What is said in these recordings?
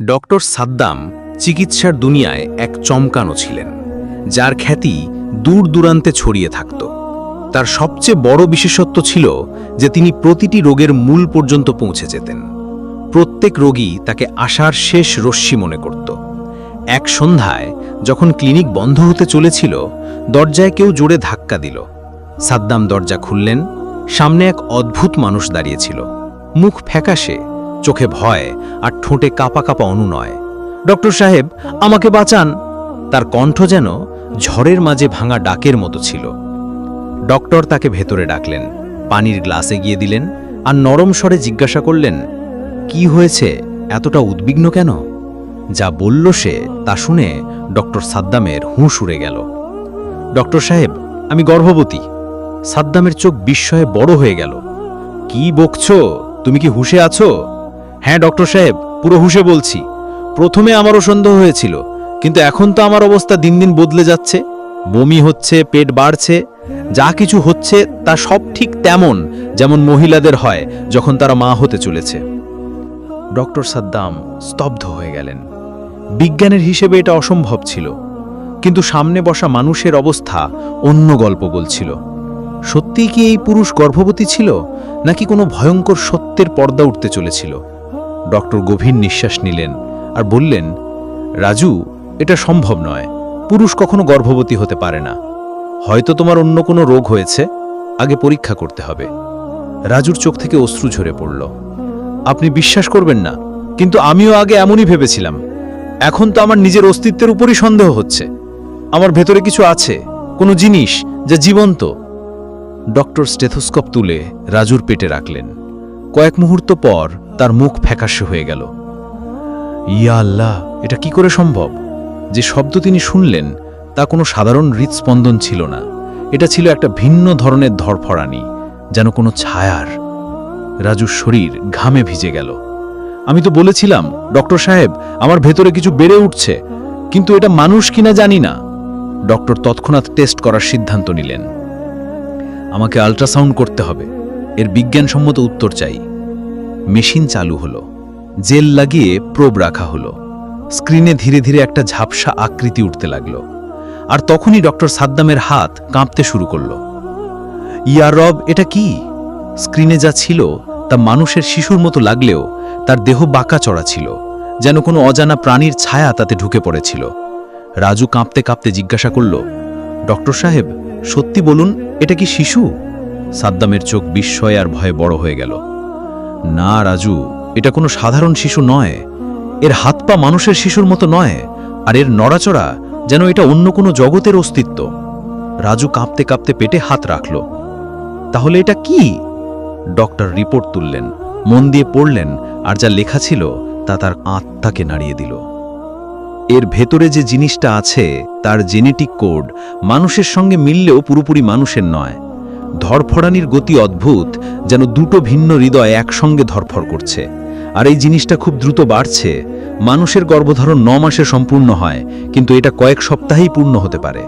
Doctor Saddam চিকিৎসার দুনিয়ায় এক চমকানো ছিলেন, যার খ্যাতি দূর দূরান্তে ছড়িয়ে থাকত। তার সবচেয়ে বড় বিশেষত্ব ছিল যে তিনি প্রতিটি রোগের মূল পর্যন্ত পৌঁছে যেতেন। প্রত্যেক রোগী তাকে আশার শেষ রশ্মি মনে করত। এক সন্ধ্যায় যখন ক্লিনিক বন্ধ হতে চলেছিল, দরজায় কেউ জোরে ধাক্কা দিল। সাদ্দাম দরজা খুললেন, সামনে এক অদ্ভুত মানুষ দাঁড়িয়েছিল মুখ ফ্যাকাশে চোখে ভয় আর ঠোঁটে কাপা কাপা অনুনয়। ডক্টর সাহেব, আমাকে বাঁচান। তার কণ্ঠ যেন ঝড়ের মাঝে ভাঙা ডাকের মতো ছিল। ডক্টর তাকে ভেতরে ডাকলেন, পানির গ্লাসে গিয়ে দিলেন আর নরম স্বরে জিজ্ঞাসা করলেন, কি হয়েছে? এতটা উদ্বিগ্ন কেন? যা বলল সে তা শুনে ডক্টর সাদ্দামের হুঁশ উড়ে গেল। ডক্টর সাহেব, আমি গর্ভবতী। সাদ্দামের চোখ বিস্ময়ে বড় হয়ে গেল। কি বকছ? তুমি কি হুঁশে আছো? হ্যাঁ ডক্টর সাহেব, পুরো হুঁশে বলছি। প্রথমে আমারও সন্দেহ হয়েছিল, কিন্তু এখন তো আমার অবস্থা দিন দিন বদলে যাচ্ছে। বমি হচ্ছে, পেট বাড়ছে, যা কিছু হচ্ছে তা সব ঠিক তেমন যেমন মহিলাদের হয় যখন তারা মা হতে চলেছে। ডক্টর সাদ্দাম স্তব্ধ হয়ে গেলেন। বিজ্ঞানের হিসেবে এটা অসম্ভব ছিল, কিন্তু সামনে বসা মানুষের অবস্থা অন্য গল্প বলছিল। সত্যিই কি এই পুরুষ গর্ভবতী ছিল, নাকি কোনো ভয়ঙ্কর সত্যের পর্দা উঠতে চলেছিল? ডক্টর গভীর নিঃশ্বাস নিলেন আর বললেন, রাজু, এটা সম্ভব নয়। পুরুষ কখনো গর্ভবতী হতে পারে না। হয়তো তোমার অন্য কোনো রোগ হয়েছে। আগে পরীক্ষা করতে হবে। রাজুর চোখ থেকে অশ্রু ঝরে পড়ল। আপনি বিশ্বাস করবেন না, কিন্তু আমিও আগে এমনই ভেবেছিলাম। এখন তো আমার নিজের অস্তিত্বের উপরই সন্দেহ হচ্ছে। আমার ভেতরে কিছু আছে, কোনো জিনিস যা জীবন্ত। ডক্টর স্টেথোস্কোপ তুলে রাজুর পেটে রাখলেন। কয়েক মুহূর্ত পর তার মুখ ফ্যাকাশে হয়ে গেল। ইয়া আল্লাহ, এটা কি করে সম্ভব? যে শব্দ তিনি শুনলেন, তা কোনো সাধারণ হৃৎস্পন্দন ছিল না। এটা ছিল একটা ভিন্ন ধরনের ধরফড়ানি যেন কোনো ছায়ার। রাজুর শরীর ঘামে ভিজে গেল। আমি তো বলেছিলাম, ডক্টর সাহেব, আমার ভেতরে কিছু বেড়ে উঠছে, কিন্তু এটা মানুষ কিনা জানি না। ডক্টর তৎক্ষণাৎ টেস্ট করার সিদ্ধান্ত নিলেন। আমাকে আল্ট্রাসাউন্ড করতে হবে। এর বিজ্ঞানসম্মত উত্তর চাই। মেশিন চালু হলো। জেল লাগিয়ে প্রোব রাখা হলো। স্ক্রিনে ধীরে ধীরে একটা ঝাপসা আকৃতি উঠতে লাগল। আর তখনই ডক্টর সাদ্দামের হাত কাঁপতে শুরু করল। ইয়া রব, এটা কি? স্ক্রিনে যা ছিল তা মানুষের শিশুর মতো লাগলেও তার দেহ বাঁকা চড়া ছিল, যেন কোনো অজানা প্রাণীর ছায়া তাতে ঢুকে পড়েছিল। রাজু কাঁপতে কাঁপতে জিজ্ঞাসা করল, ডক্টর সাহেব, সত্যি বলুন, এটা কি শিশু? সাদ্দামের চোখ বিস্ময় আর ভয়ে বড় হয়ে গেল। না, রাজু, এটা কোনো সাধারণ শিশু নয়। এর হাত পা মানুষের শিশুর মতো নয়, আর এর নড়াচড়া যেন এটা অন্য কোনো জগতের অস্তিত্ব। রাজু কাঁপতে কাঁপতে পেটে হাত রাখল। তাহলে এটা কি? ডক্টর রিপোর্ট তুললেন, মন দিয়ে পড়লেন, আর যা লেখা ছিল তা তার আত্মাকে নাড়িয়ে দিল। এর ভেতরে যে জিনিসটা আছে, তার জেনেটিক কোড মানুষের সঙ্গে মিললেও পুরোপুরি মানুষের নয়। ধরফড়ানির গতি অদ্ভুত, যেন দুটো ভিন্ন হৃদয় একসঙ্গে ধরফর করছে। আর এই জিনিসটা খুব দ্রুত বাড়ছে। মানুষের গর্ভধারণ ন মাসে সম্পূর্ণ হয়, কিন্তু এটা কয়েক সপ্তাহেই পূর্ণ হতে পারে।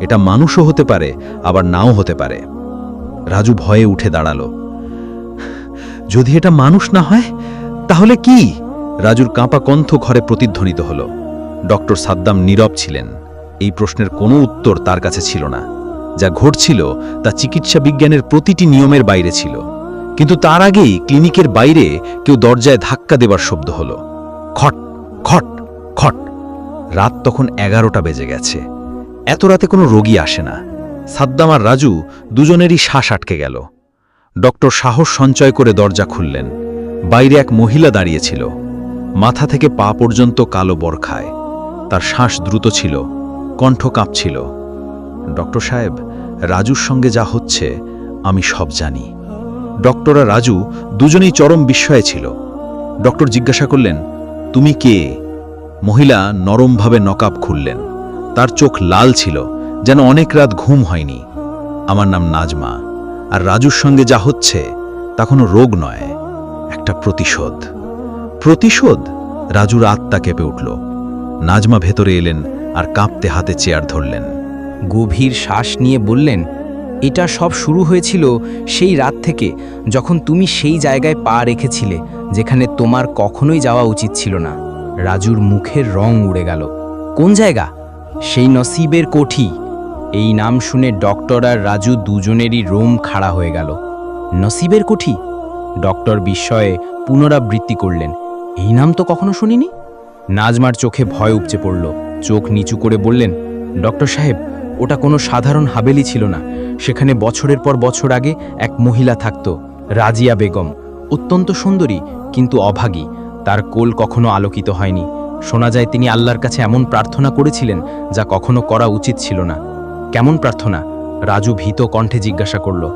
এটা মানুষও হতে পারে, আবার নাও হতে পারে। রাজু ভয়ে উঠে দাঁড়াল। যদি এটা মানুষ না হয়, তাহলে কি? রাজুর কাঁপা কণ্ঠ ঘরে প্রতিধ্বনিত হল। ডক্টর সাদ্দাম নীরব ছিলেন। এই প্রশ্নের কোনো উত্তর তার কাছে ছিল না। যা ঘটছিল তা চিকিৎসা বিজ্ঞানের প্রতিটি নিয়মের বাইরে ছিল। কিন্তু তার আগেই ক্লিনিকের বাইরে কেউ দরজায় ধাক্কা দেবার শব্দ হল। খট খট খট। রাত তখন এগারোটা বেজে গেছে। এত রাতে কোনো রোগী আসে না। সাদ্দাম আর রাজু দুজনেরই শ্বাস আটকে গেল। ডক্টর সাহস সঞ্চয় করে দরজা খুললেন। বাইরে এক মহিলা দাঁড়িয়েছিল মাথা থেকে পা পর্যন্ত কালো বরখায়। তার শ্বাস দ্রুত ছিল। কণ্ঠ কাঁপছিল। ডক্টর সাহেব, রাজুর সঙ্গে যা হচ্ছে, আমি সব জানি। ডক্টর আর রাজু দুজনেই চরম বিস্ময়ে ছিল। ডক্টর জিজ্ঞাসা করলেন, তুমি কে? মহিলা নরমভাবে নকাব খুললেন। তার চোখ লাল ছিল, যেন অনেক রাত ঘুম হয়নি। আমার নাম নাজমা, আর রাজুর সঙ্গে যা হচ্ছে, তা কোনো রোগ নয়, একটা প্রতিশোধ। প্রতিশোধ? রাজুর আত্মা কেঁপে উঠল। নাজমা ভেতরে এলেন আর কাঁপতে হাতে চেয়ার ধরলেন। গভীর শ্বাস নিয়ে বললেন, এটা সব শুরু হয়েছিল সেই রাত থেকে যখন তুমি সেই জায়গায় পা রেখেছিলে যেখানে তোমার কখনোই যাওয়া উচিত ছিল না। রাজুর মুখের রং উড়ে গেল। কোন জায়গা? সেই নসিবের কোঠি। এই নাম শুনে ডক্টর আর রাজু দুজনেরই রোম খাড়া হয়ে গেল। নসিবের কোঠি? ডক্টর বিস্ময়ে পুনরাবৃত্তি করলেন। এই নাম তো কখনো শুনিনি? নাজমার চোখে ভয় উপচে পড়ল। চোখ নিচু করে বললেন, ডক্টর সাহেব ওটা কোনো সাধারণ হাবেলি ছিল না। সেখানে বছরের পর বছর আগে এক মহিলা থাকত, রাজিয়া বেগম। অত্যন্ত সুন্দরী, কিন্তু অভাগী। তার কোল কখনো আলোকিত হয়নি। শোনা যায় তিনি আল্লাহর কাছে এমন প্রার্থনা করেছিলেন যা কখনো করা উচিত ছিল না। কেমন প্রার্থনা? রাজু ভীত কণ্ঠে জিজ্ঞাসা করল।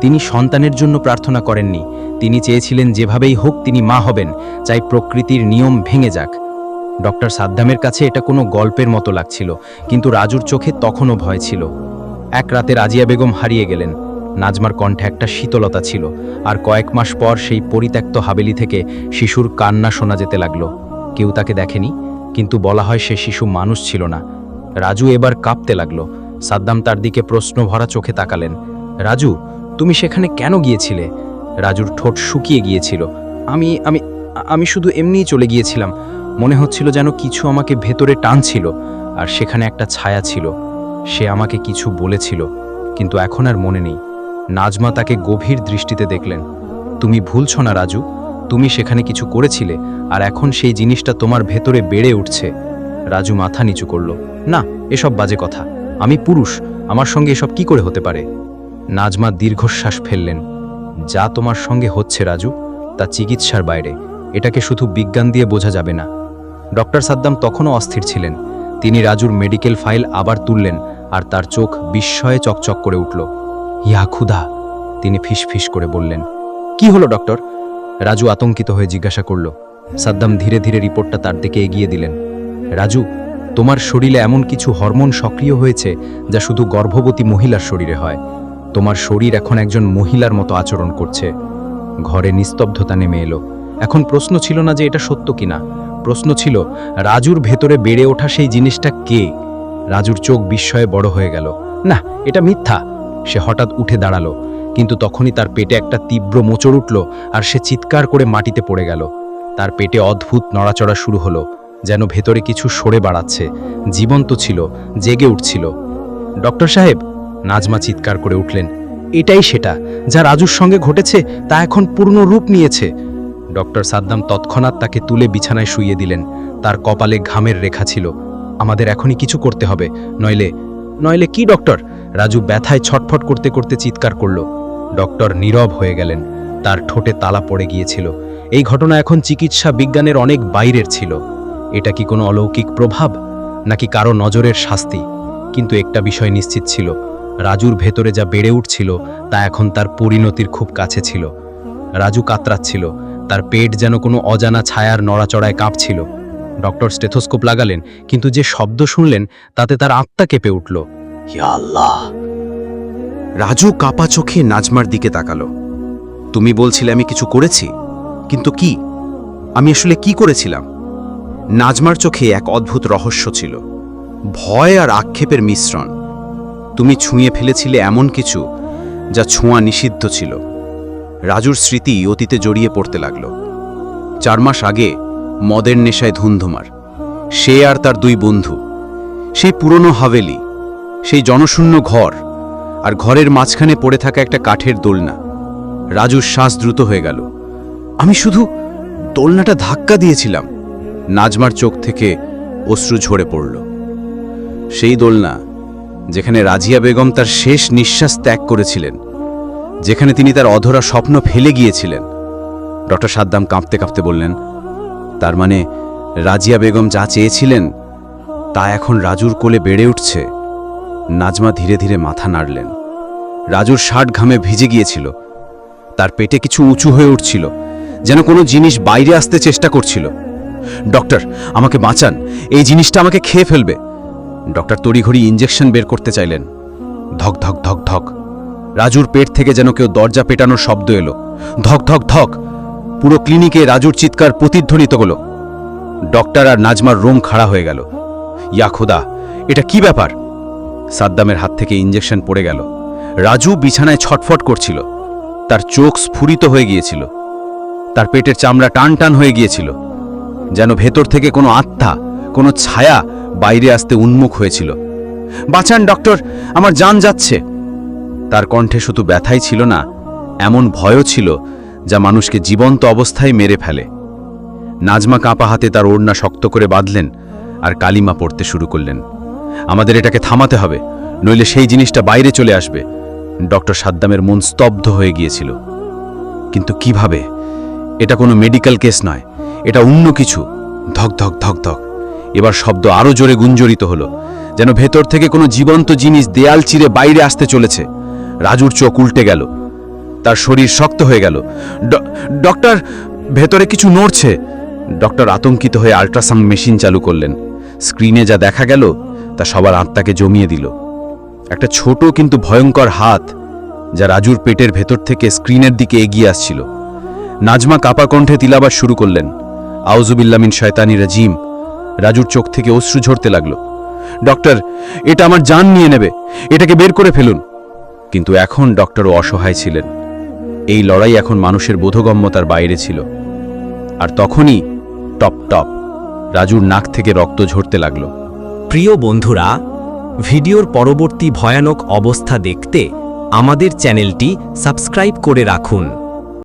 তিনি সন্তানের জন্য প্রার্থনা করেননি। তিনি চেয়েছিলেন যেভাবেই হোক তিনি মা হবেন, চাই প্রকৃতির নিয়ম ভেঙে যাক। ডক্টর সাদ্দামের কাছে এটা কোনো গল্পের মতো লাগছিল, কিন্তু রাজুর চোখে তখনও ভয় ছিল। এক রাতে রাজিয়া বেগম হারিয়ে গেলেন। নাজমার কণ্ঠে একটা শীতলতা ছিল, আর কয়েক মাস পর সেই পরিত্যক্ত হাবেলি থেকে শিশুর কান্না শোনা যেতে লাগল। কেউ তাকে দেখেনি, কিন্তু বলা হয় সে শিশু মানুষ ছিল না। রাজু এবার কাঁপতে লাগল। সাদ্দাম তার দিকে প্রশ্ন ভরা চোখে তাকালেন। রাজু, তুমি সেখানে কেন গিয়েছিলে? রাজুর ঠোঁট শুকিয়ে গিয়েছিল। আমি আমি আমি শুধু এমনিই চলে গিয়েছিলাম। মনে হচ্ছিল যেন কিছু আমাকে ভেতরে টানছিল, আর সেখানে একটা ছায়া ছিল। সে আমাকে কিছু বলেছিল, কিন্তু এখন আর মনে নেই। নাজমা তাকে গভীর দৃষ্টিতে দেখলেন। তুমি ভুলছো না, রাজু। তুমি সেখানে কিছু করেছিলে, আর এখন সেই জিনিসটা তোমার ভেতরে বেড়ে উঠছে। রাজু মাথা নিচু করল। না, এসব বাজে কথা। আমি পুরুষ, আমার সঙ্গে এসব কি করে হতে পারে? নাজমা দীর্ঘশ্বাস ফেললেন। যা তোমার সঙ্গে হচ্ছে, রাজু, তা চিকিৎসার বাইরে। এটাকে শুধু বিজ্ঞান দিয়ে বোঝা যাবে না। ডক্টর সাদ্দাম তখনও অস্থির ছিলেন। তিনি রাজুর মেডিকেল ফাইল আবার তুললেন আর তার চোখ বিস্ময়ে চকচক করে উঠল। ইয়া ক্ষুধা তিনি ফিসফিস করে বললেন, কি হলো, ডক্টর? রাজু আতঙ্কিত হয়ে জিজ্ঞাসা করল। সাদ্দাম ধীরে ধীরে রিপোর্টটা তার দিকে এগিয়ে দিলেন। রাজু, তোমার শরীরে এমন কিছু হরমোন সক্রিয় হয়েছে যা শুধু গর্ভবতী মহিলার শরীরে হয়। তোমার শরীর এখন একজন মহিলার মতো আচরণ করছে। ঘরে নিস্তব্ধতা নেমে এলো। এখন প্রশ্ন ছিল না যে এটা সত্য কিনা। প্রশ্ন ছিল, রাজুর ভেতরে বেড়ে ওঠা সেই জিনিসটা কে? রাজুর চোখ বিস্ময়ে বড় হয়ে গেল। না, এটা মিথ্যা। সে হঠাৎ উঠে দাঁড়াল, কিন্তু তখনই তার পেটে একটা তীব্র মোচড় উঠল আর সে চিৎকার করে মাটিতে পড়ে গেল। তার পেটে অদ্ভুত নড়াচড়া শুরু হলো, যেন ভেতরে কিছু সরে বাড়াচ্ছে। জীবন্ত ছিল, জেগে উঠছিল। ডক্টর সাহেব, নাজমা চিৎকার করে উঠলেন, এটাই সেটা, যা রাজুর সঙ্গে ঘটেছে তা এখন পূর্ণ রূপ নিয়েছে। ডক্টর সাদ্দাম তৎক্ষণাৎ তাকে তুলে বিছানায় শুইয়ে দিলেন। তার কপালে ঘামের রেখা ছিল। আমাদের এখনই কিছু করতে হবে। নইলে নইলে কি, ডক্টর? রাজু ব্যথায় ছটফট করতে করতে চিৎকার করল। ডক্টর নীরব হয়ে গেলেন। তার ঠোঁটে তালা পড়ে গিয়েছিল। এই ঘটনা এখন চিকিৎসা বিজ্ঞানের অনেক বাইরের ছিল। এটা কি কোনো অলৌকিক প্রভাব? নাকি কারও নজরের শাস্তি? কিন্তু একটা বিষয় নিশ্চিত ছিল। রাজুর ভেতরে যা বেড়ে উঠছিল, তা এখন তার পরিণতির খুব কাছে ছিল। রাজু কাতরাচ্ছিল। তার পেট যেন কোনো অজানা ছায়ার নড়াচড়ায় কাঁপছিল। ডক্টর স্টেথোস্কোপ লাগালেন, কিন্তু যে শব্দ শুনলেন, তাতে তার আত্মা কেঁপে উঠল। রাজু কাপা চোখে নাজমার দিকে তাকালো। তুমি বলছিলে আমি কিছু করেছি, কিন্তু কি? আমি আসলে কি করেছিলাম? নাজমার চোখে এক অদ্ভুত রহস্য ছিল। ভয় আর আক্ষেপের মিশ্রণ। তুমি ছুঁয়ে ফেলেছিলে এমন কিছু, যা ছোঁয়া নিষিদ্ধ ছিল। রাজুর স্মৃতি অতীতে জড়িয়ে পড়তে লাগল। চার মাস আগে মদের নেশায় ধুন্ধুমার। সে আর তার দুই বন্ধু। সেই পুরনো হাভেলি, সেই জনশূন্য ঘর আর ঘরের মাঝখানে পড়ে থাকা একটা কাঠের দোলনা। রাজুর শ্বাস দ্রুত হয়ে গেল। আমি শুধু দোলনাটা ধাক্কা দিয়েছিলাম। নাজমার চোখ থেকে অশ্রু ঝরে পড়ল। সেই দোলনা যেখানে রাজিয়া বেগম তার শেষ নিঃশ্বাস ত্যাগ করেছিলেন। যেখানে তিনি তার অধরা স্বপ্ন ফেলে গিয়েছিলেন। ডক্টর সাদ্দাম কাঁপতে কাঁপতে বললেন, তার মানে রাজিয়া বেগম যা চেয়েছিলেন, তা এখন রাজুর কোলে বেড়ে উঠছে। নাজমা ধীরে ধীরে মাথা নাড়লেন। রাজুর শার্ট ঘামে ভিজে গিয়েছিল। তার পেটে কিছু উঁচু হয়ে উঠছিল, যেন কোনো জিনিস বাইরে আসতে চেষ্টা করছিল। ডক্টর, আমাকে বাঁচান, এই জিনিসটা আমাকে খেয়ে ফেলবে। ডক্টর তড়িঘড়ি ইঞ্জেকশন বের করতে চাইলেন। ধক ধক ধক ধক। রাজুর পেট থেকে যেন কেউ দরজা পেটানোর শব্দ এলো। ধক ধক ধক। পুরো ক্লিনিকে রাজুর চিৎকার প্রতিধ্বনিত হলো। ডক্টর আর নাজমার রোম খাড়া হয়ে গেল। ইয়া খোদা, এটা কি ব্যাপার? সাদ্দামের হাত থেকে ইঞ্জেকশন পড়ে গেল। রাজু বিছানায় ছটফট করছিল। তার চোখ স্ফুরিত হয়ে গিয়েছিল। তার পেটের চামড়া টান টান হয়ে গিয়েছিল। যেন ভেতর থেকে কোনো আত্মা, কোনো ছায়া বাইরে আসতে উন্মুখ হয়েছিল। বাঁচান, ডক্টর! আমার জান যাচ্ছে। তার কণ্ঠে শুধু ব্যথাই ছিল না, এমন ভয়ও ছিল যা মানুষকে জীবন্ত অবস্থায় মেরে ফেলে। নাজমা কাঁপা হাতে তার ওড়না শক্ত করে বাঁধলেন আর কালিমা পড়তে শুরু করলেন। আমাদের এটাকে থামাতে হবে, নইলে সেই জিনিসটা বাইরে চলে আসবে। ডক্টর সাদ্দামের মন স্তব্ধ হয়ে গিয়েছিল। কিন্তু কীভাবে? এটা কোনো মেডিকেল কেস নয়, এটা অন্য কিছু। ধক ধক ধক ধক। এবার শব্দ আরও জোরে গুঞ্জরিত হলো, যেন ভেতর থেকে কোনো জীবন্ত জিনিস দেয়াল চিরে বাইরে আসতে চলেছে। রাজুর চোখ উল্টে গেল। তার শরীর শক্ত হয়ে গেল। "ড- ডক্টর, ভেতরে কিছু নড়ছে। ডক্টর আতঙ্কিত হয়ে আল্ট্রাসাউন্ড মেশিন চালু করলেন। স্ক্রিনে যা দেখা গেল, তা সবার আত্মাকে জমিয়ে দিল। একটা ছোট কিন্তু ভয়ঙ্কর হাত, যা রাজুর পেটের ভেতর থেকে স্ক্রিনের দিকে এগিয়ে আসছিল। নাজমা কাপা কণ্ঠে তিলাবার শুরু করলেন। আউজুবিল্লামিন শয়তানি রাজিম, রাজুর চোখ থেকে অশ্রু ঝরতে লাগল। ডক্টর, এটা আমার জান নিয়ে নেবে। এটাকে বের করে ফেলুন। কিন্তু এখন ডক্টরও অসহায় ছিলেন। এই লড়াই এখন মানুষের বোধগম্যতার বাইরে ছিল। আর তখনই টপ টপ, রাজুর নাক থেকে রক্ত ঝরতে লাগল। প্রিয় বন্ধুরা, ভিডিওর পরবর্তী ভয়ানক অবস্থা দেখতে আমাদের চ্যানেলটি সাবস্ক্রাইব করে রাখুন।